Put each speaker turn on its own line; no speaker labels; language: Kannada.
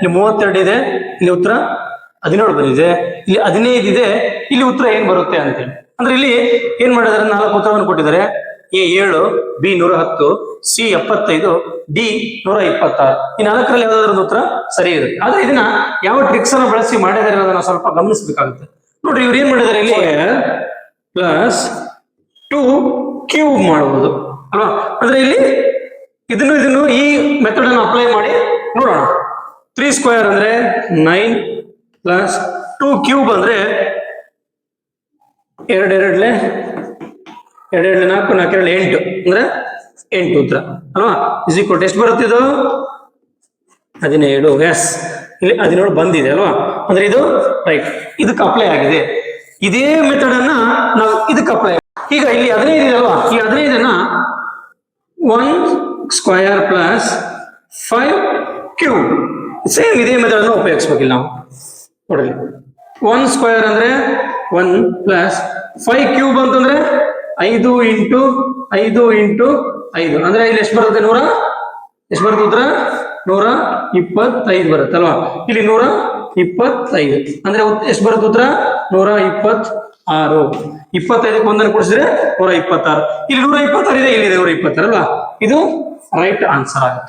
ಇಲ್ಲಿ ಮೂವತ್ತೆರಡು ಇದೆ, ಇಲ್ಲಿ ಉತ್ತರ ಹದಿನೇಳು ಬಂದಿದೆ, ಇಲ್ಲಿ ಹದಿನೈದು ಇದೆ, ಇಲ್ಲಿ ಉತ್ತರ ಏನ್ ಬರುತ್ತೆ ಅಂತೇಳಿ ಅಂದ್ರೆ ಇಲ್ಲಿ ಏನ್ ಮಾಡಿದಾರೆ ನಾಲ್ಕು ಉತ್ತರವನ್ನು ಕೊಟ್ಟಿದ್ದಾರೆ. ಎ ಏಳು, ಬಿ ನೂರ ಹತ್ತು, ಸಿ ಎಪ್ಪತ್ತೈದು, ಡಿ ನೂರ ಇಪ್ಪತ್ತಾರು. ಈ ನಾಲ್ಕರಲ್ಲಿ ಯಾವ್ದಾದ್ರು ಉತ್ತರ ಸರಿ ಇರುತ್ತೆ. ಆದ್ರೆ ಇದನ್ನ ಯಾವ ಟ್ರಿಕ್ಸ್ ಅನ್ನು ಬಳಸಿ ಮಾಡಿದ್ದಾರೆ ಅನ್ನೋದನ್ನ ಸ್ವಲ್ಪ ಗಮನಿಸಬೇಕಾಗುತ್ತೆ. ನೋಡ್ರಿ, ಇವ್ರು ಏನ್ ಮಾಡಿದ್ದಾರೆ ಇಲ್ಲಿ? ಪ್ಲಸ್ ಟು ಕ್ಯೂಬ್ ಮಾಡಬಹುದು ಅಲ್ವಾ? ಅಂದ್ರೆ ಇಲ್ಲಿ ಇದನ್ನು ಇದನ್ನು ಈ ಮೆಥಡ್ ಅನ್ನು ಅಪ್ಲೈ ಮಾಡಿ ನೋಡೋಣ. ತ್ರೀ ಸ್ಕ್ವೇರ್ ಅಂದ್ರೆ ನೈನ್ ಪ್ಲಸ್ ಟೂ ಕ್ಯೂಬ್ ಅಂದ್ರೆ ಎರಡು ಎರಡ್ಲೆ, ಎರಡು ಎರಡು ನಾಲ್ಕು ನಾಲ್ಕು ಎರಡು ಎಂಟು ಅಂದ್ರೆ ಎಂಟು ಉತ್ತರ. ಅಲ್ವಾ? ಈಕ್ವಲ್ ಎಷ್ಟು ಬರುತ್ತಿದ್ದು ಹದಿನೇಳು. ಎಸ್ ಇಲ್ಲಿ ಹದಿನೇಳು ಬಂದಿದೆ, ಅಲ್ವಾ? ಅಂದ್ರೆ ಇದು ರೈಟ್ ಇದಕ್ಕೆ ಅಪ್ಲೈ ಆಗಿದೆ. ಇದೇ ಮೆಥಡ್ ಅನ್ನ ನಾವು ಇದಕ್ಕೆ ಅಪ್ಲೈ ಈಗ ಇಲ್ಲಿ ಹದಿನೈದು ಇದೆ, ಅಲ್ವಾ? ಈ ಹದಿನೈದನ್ನ one square plus five cube same ಇದೇ ಮೆಥಡ್ ಅನ್ನು ಉಪಯೋಗಿಸ್ಬೇಕಿಲ್ಲ ನಾವು. ನೋಡಿ ಒನ್ ಸ್ಕ್ವೇರ್ ಅಂದ್ರೆ ಒನ್ ಪ್ಲಸ್ ಫೈವ್ ಕ್ಯೂಬ್ ಅಂತಂದ್ರೆ ಐದು ಇಂಟು ಐದು ಇಂಟು ಐದು. ಅಂದ್ರೆ ಇಲ್ಲಿ ಎಷ್ಟು ಬರುತ್ತೆ ನೂರ? ಎಷ್ಟು ಬರುತ್ತೆ ಉತ್ತರ? ನೂರ ಇಪ್ಪತ್ತೈದು ಬರುತ್ತೆ ಅಲ್ವಾ? ಇಲ್ಲಿ ನೂರ ಇಪ್ಪತ್ತೈದು. ಅಂದ್ರೆ ಎಷ್ಟು ಬರುತ್ತೆ ಉತ್ತರ? ನೂರ ಇಪ್ಪತ್ ಆರು ಇಪ್ಪತ್ತೈದಕ್ಕೆ ಒಂದನ್ನು ಕೊಡಿಸಿದ್ರೆ ನೂರ ಇಪ್ಪತ್ತಾರು. ಇಲ್ಲಿ ನೂರ ಇಪ್ಪತ್ತಾರು ಇದೆ ಇಲ್ಲಿ ನೂರ ಇಪ್ಪತ್ತಾರು ಅಲ್ವಾ? ಇದು ರೈಟ್ ಆನ್ಸರ್ ಆಗುತ್ತೆ.